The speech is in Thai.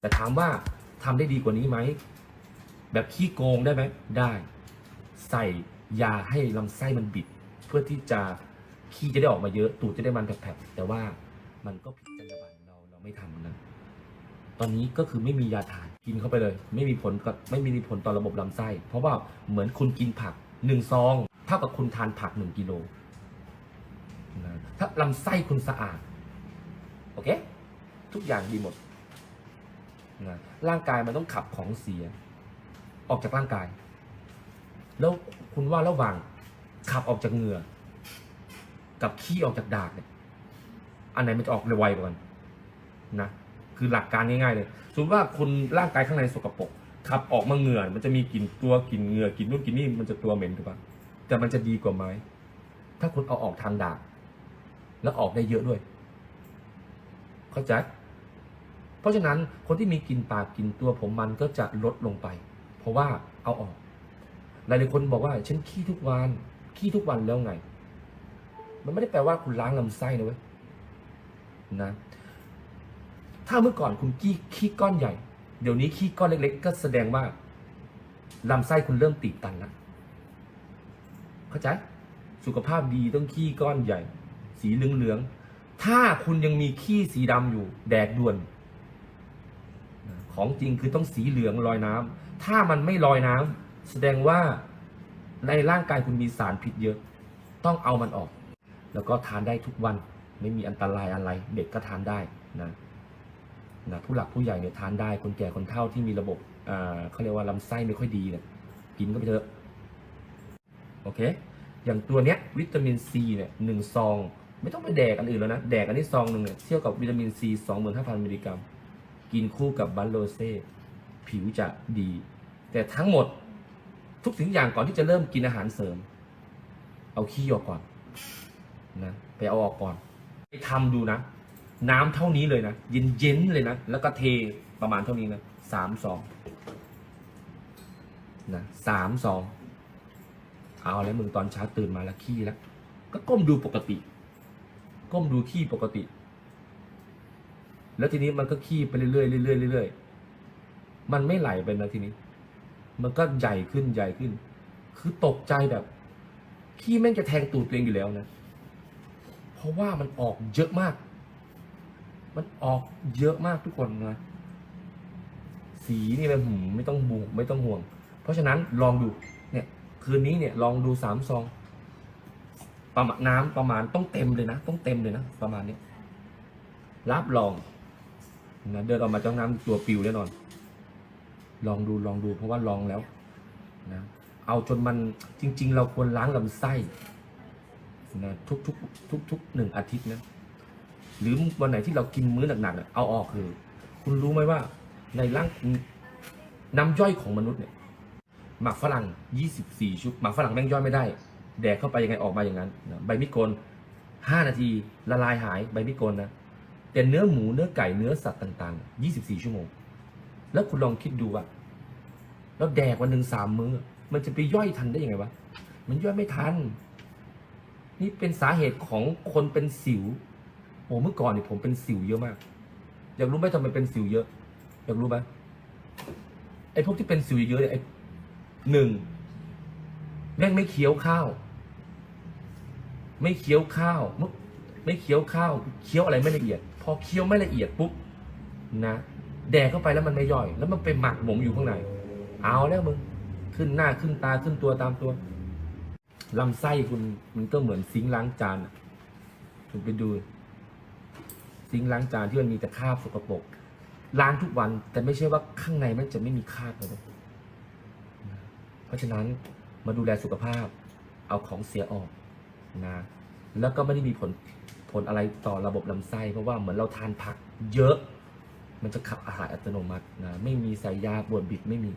แต่ถามว่าทำได้ดีกว่านี้ไหม แบบขี้โกงได้ไหมได้ ใส่ยาให้ลำไส้มันบิด เพื่อที่จะขี้จะได้ออกมาเยอะ ตูดจะได้มันแผลบแต่ว่ามันก็ผิดจรรยาบรรณเราเราไม่ทำนะตอนนี้ก็คือไม่มียาทานกินเข้าไปเลย ไม่มีผลกับไม่มีผลต่อระบบลำไส้ เพราะว่าเหมือนคุณกินผักหนึ่งซองเท่ากับคุณทานผักหนึ่งกิโลนะถ้าลำไส้คุณสะอาด โอเค ทุกอย่างดีหมด นะร่างกายมันต้องขับของเสีย ออกจากร่างกาย แล้วคุณว่าระหว่างขับออกจากเหงื่อ กับขี้ออกจากดากเนี่ย อันไหนมันจะออกเร็วไวกว่ากันนะ คือหลักการง่ายๆเลย สมมติว่าคุณร่างกายข้างในสกปรกขับออกมาเหงื่อ มันจะมีกลิ่นตัวกลิ่นเหงื่อกลิ่นนู่นกลิ่นนี่มันจะตัวเหม็นถูกปะแต่มันจะดีกว่าไหมถ้าคุณเอาออกทางดาก แล้วออกได้เยอะด้วย เข้าใจ เพราะฉะนั้นคนที่มีกลิ่นปากกลิ่นตัวผมมันก็จะลดลงไป เพราะว่าเอาออก หลายๆคนบอกว่าฉันขี้ทุกวันขี้ทุกวันแล้วไง มันไม่ได้แปลว่าคุณล้างลำไส้นะเว้ยนะ ถ้าเมื่อก่อนคุณขี้ขี้ก้อนใหญ่ เดี๋ยวนี้ขี้ก้อนเล็ก ๆ ก็แสดงว่าลำไส้คุณเริ่มตีบตันแล้วเข้าใจ สุขภาพดีต้องขี้ก้อนใหญ่ สีเหลืองๆถ้าคุณยังมีขี้สีดำอยู่แดกด่วน ของจริงคือต้องสีเหลืองลอยน้ำถ้ามันไม่ลอยน้ำแสดงว่าในร่างกายคุณมีสารพิษเยอะ ต้องเอามันออก แล้วก็ทานได้ทุกวันไม่มีอันตรายอะไร เด็กก็ทานได้นะนะผู้หลักผู้ใหญ่เนี่ยทานได้คนแก่คนเฒ่าที่มีระบบอ่าเขาเรียกว่าลำไส้ไม่ค่อยดีเนี่ยกินก็ไปเถอะโอเค อย่างตัวเนี้ยวิตามินซีเนี่ยหนึ่งซอง ไม่ต้องไปแดกอันอื่นแล้วนะ แดกอันนี้ซองหนึ่งเนี่ยเทียบกับวิตามินซีสองหมื่นห้าพันมิลลิกรัม กินคู่กับบัลโลเซ่ผิวจะดี แต่ทั้งหมดทุกสิ่งอย่างก่อนที่จะเริ่มกินอาหารเสริม เอาขี้ออกก่อนนะไปเอาออกก่อน ไปทำดูนะ น้ำเท่านี้เลยนะ เย็นๆเลยนะ แล้วก็เทประมาณเท่านี้นะสามซองนะสามซองเอาแล้วมึงตอนเช้าตื่นมาแล้วขี้แล้วก็ก้มดูปกติ ก้มดูขี้ปกติ แล้วทีนี้มันก็ขี้ไปเรื่อยๆเรื่อยๆเรื่อยๆมันไม่ไหลไปนะทีนี้ มันก็ใหญ่ขึ้นใหญ่ขึ้น คือตกใจแบบขี้แม่งจะแทงตูดตัวเองอยู่แล้วนะ เพราะว่ามันออกเยอะมาก มันออกเยอะมากทุกคนนะ สีนี่แบบหืมไม่ต้องบูไม่ต้องห่วง เพราะฉะนั้นลองดูเนี่ย คืนนี้เนี่ยลองดูสามซองประมาณน้ำประมาณต้องเต็มเลยนะ ต้องเต็มเลยนะ ประมาณนี้รับรอง นะเดินออกมาจากน้ำตัวปิวแน่นอน ลองดูลองดูเพราะว่าลองแล้วนะเอาจนมันจริง ๆ เราควรล้างลำไส้นะทุกทุกทุกทุกหนึ่งอาทิตย์นะหรือวันไหนที่เรากินมื้อหนักๆเอาออกคือ คุณรู้ไหมว่าในร่างน้ำย่อยของมนุษย์เนี่ยหมักฝรั่ง 24 ชุดหมักฝรั่งแม่งย่อยไม่ได้ แดกเข้าไปยังไงออกมาอย่างนั้นนะใบมิโกน5 นาทีละลายหายใบมิโกนนะ แต่เนื้อหมูเนื้อไก่เนื้อสัตว์ต่าง ๆ 24 ชั่วโมง แล้วคุณลองคิดดูว่าแล้วแดกวันหนึ่งสามมื้อ มันจะไปย่อยทันได้ยังไงวะ มันย่อยไม่ทัน นี่เป็นสาเหตุของคนเป็นสิว โอ้เมื่อก่อนเนี่ยผมเป็นสิวเยอะมาก อยากรู้ไหมทำไมเป็นสิวเยอะ อยากรู้ไหมไอ้พวกที่เป็นสิวเยอะเนี่ยไอ้หนึ่งแม่งไม่เคี้ยวข้าว ไม่เคี้ยวข้าวมึไม่เคี้ยวข้าว เคี้ยวอะไรไม่ละเอียด อเคี้ยวไม่ละเอียดปุ๊บนะแดกเข้าไปแล้วมันไม่ย่อย แล้วมันไปหมักหมมอยู่ข้างใน เอาแล้วมึง ขึ้นหน้าขึ้นตาขึ้นตัวตามตัวลำไส้คุณมันก็เหมือนซิงล้างจานคุณไปดู ซิงล้างจานที่มันมีแต่คราบสกปรกล้างทุกวัน แต่ไม่ใช่ว่าข้างในมันจะไม่มีคราบเลยเพราะฉะนั้นมาดูแลสุขภาพ เอาของเสียออกนะแล้วก็ไม่ได้มีผล ผลอะไรต่อระบบลำไส้เพราะว่าเหมือนเราทานผักเยอะ มันจะขับอาหารอัตโนมัตินะไม่มีใส่ยาบวดบิดไม่มี